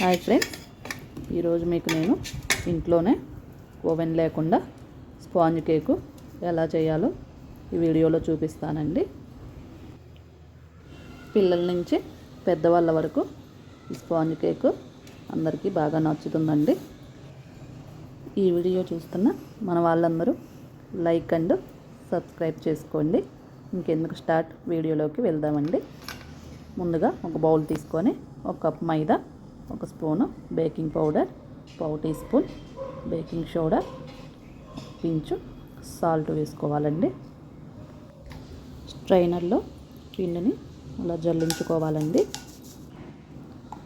Hi friends. ఈరోజు మీకు నేను ఇంట్లోనే ఓవెన్ లేకుండా స్పాంజ్ కేకు ఎలా చేయాలో ఈ వీడియోలో చూపిస్తానండి. పిల్లల నుంచి పెద్దవాళ్ళ వరకు ఈ స్పాంజ్ కేకు అందరికీ బాగా నచ్చుతుందండి. ఈ వీడియో చూస్తున్న మన వాళ్ళందరూ లైక్ అండ్ సబ్స్క్రైబ్ చేసుకోండి. ఇంకెందుకు స్టార్ట్? వీడియోలోకి వెళ్దామండి. ముందుగా ఒక బౌల్ తీసుకొని ఒక కప్ మైదా ఒక స్పూను బేకింగ్ పౌడర్ పావు teaspoon baking soda pinch salt వేసుకోవాలండి. స్ట్రైనర్లో పిండిని అలా జల్లించుకోవాలండి.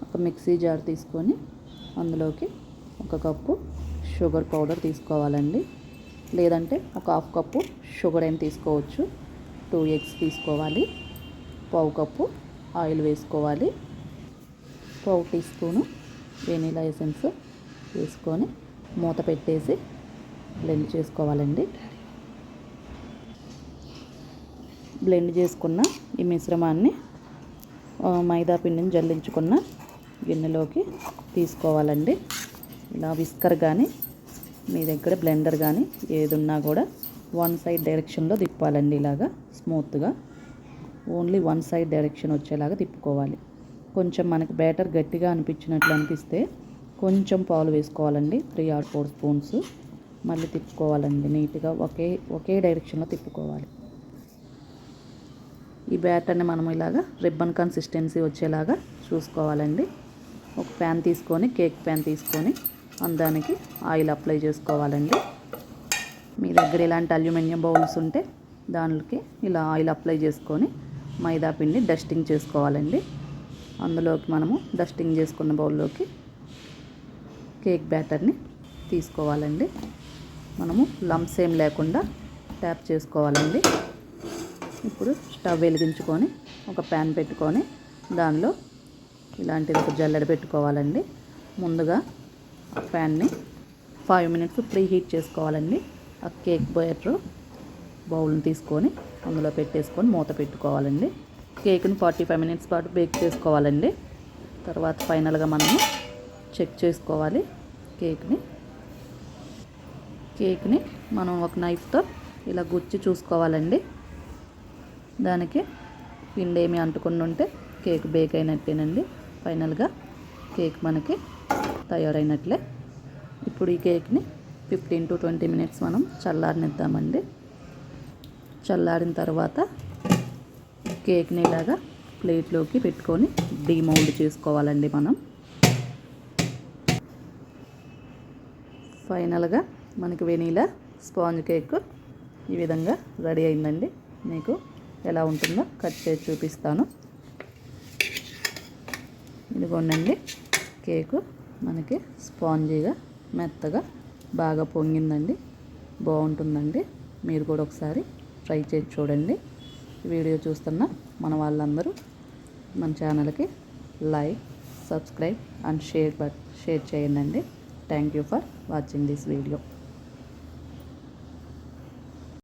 ఒక మిక్సీ జార్ తీసుకొని అందులోకి ఒక కప్పు షుగర్ పౌడర్ తీసుకోవాలండి. లేదంటే ఒక హాఫ్ కప్పు షుగర్ అయినా తీసుకోవచ్చు. టూ ఎగ్స్ తీసుకోవాలి. పావు కప్పు ఆయిల్ వేసుకోవాలి. పావు టీ స్పూను వెనీలా ఎసెన్స్ వేసుకొని మూత పెట్టేసి బ్లెండ్ చేసుకోవాలండి. బ్లెండ్ చేసుకున్న ఈ మిశ్రమాన్ని మైదా పిండిని జల్లించుకున్న గిన్నెలోకి తీసుకోవాలండి. ఇలా విస్కర్ కానీ మీ దగ్గర బ్లెండర్ కానీ ఏది ఉన్నా కూడా వన్ సైడ్ డైరెక్షన్లో తిప్పాలండి ఇలాగా స్మూత్గా. ఓన్లీ వన్ సైడ్ డైరెక్షన్ వచ్చేలాగా తిప్పుకోవాలి. కొంచెం మనకి బ్యాటర్ గట్టిగా అనిపించినట్లు అనిపిస్తే కొంచెం పాలు వేసుకోవాలండి. త్రీ ఆర్ ఫోర్ స్పూన్స్ మళ్ళీ తిప్పుకోవాలండి. నీట్గా ఒకే ఒకే డైరెక్షన్లో తిప్పుకోవాలి. ఈ బ్యాటర్ని మనం ఇలాగా రిబ్బన్ కన్సిస్టెన్సీ వచ్చేలాగా చూసుకోవాలండి. ఒక ప్యాన్ తీసుకొని కేక్ ప్యాన్ తీసుకొని దానికి ఆయిల్ అప్లై చేసుకోవాలండి. మీ దగ్గర ఇలాంటి అల్యూమినియం బౌల్స్ ఉంటే దానికి ఇలా ఆయిల్ అప్లై చేసుకొని మైదా పిండి డస్టింగ్ చేసుకోవాలండి. అందులోకి మనము డస్టింగ్ చేసుకున్న బౌల్లోకి కేక్ బ్యాటర్ని తీసుకోవాలండి. మనము లంప్స్ ఏం లేకుండా ట్యాప్ చేసుకోవాలండి. ఇప్పుడు స్టవ్ వెలిగించుకొని ఒక ప్యాన్ పెట్టుకొని దానిలో ఇలాంటిది ఒక జల్లెడ పెట్టుకోవాలండి. ముందుగా ఆ ప్యాన్ని ఫైవ్ మినిట్స్ ప్రీ హీట్ చేసుకోవాలండి. ఆ కేక్ బ్యాటర్ బౌల్ని తీసుకొని అందులో పెట్టేసుకొని మూత పెట్టుకోవాలండి. కేక్ని ఫార్టీ ఫైవ్ మినిట్స్ పాటు బేక్ చేసుకోవాలండి. తర్వాత ఫైనల్గా మనము చెక్ చేసుకోవాలి కేక్ని. కేక్ని మనం ఒక నైఫ్తో ఇలా గుచ్చి చూసుకోవాలండి. దానికి పిండి ఏమి అంటుకుని ఉంటే కేక్ బేక్ అయినట్టేనండి. ఫైనల్గా కేక్ మనకి తయారైనట్లే. ఇప్పుడు ఈ కేక్ని ఫిఫ్టీన్ టు ట్వంటీ మినిట్స్ మనం చల్లారనిద్దామండి. చల్లారిన తర్వాత కేక్ని ఇలాగా ప్లేట్లోకి పెట్టుకొని డీమౌల్డ్ చేసుకోవాలండి మనం. ఫైనల్గా మనకి వెనీలా స్పాంజ్ కేక్ ఈ విధంగా రెడీ అయిందండి. మీకు ఎలా ఉంటుందో కట్ చేసి చూపిస్తాను. ఇదిగోండి కేకు మనకి స్పాంజీగా మెత్తగా బాగా పొంగిందండి. బాగుంటుందండి. మీరు కూడా ఒకసారి ట్రై చేసి చూడండి. వీడియో చూస్తున్న మన వాళ్ళందరూ మన ఛానల్కి like subscribe and share share చేయండి. Thank you for watching this video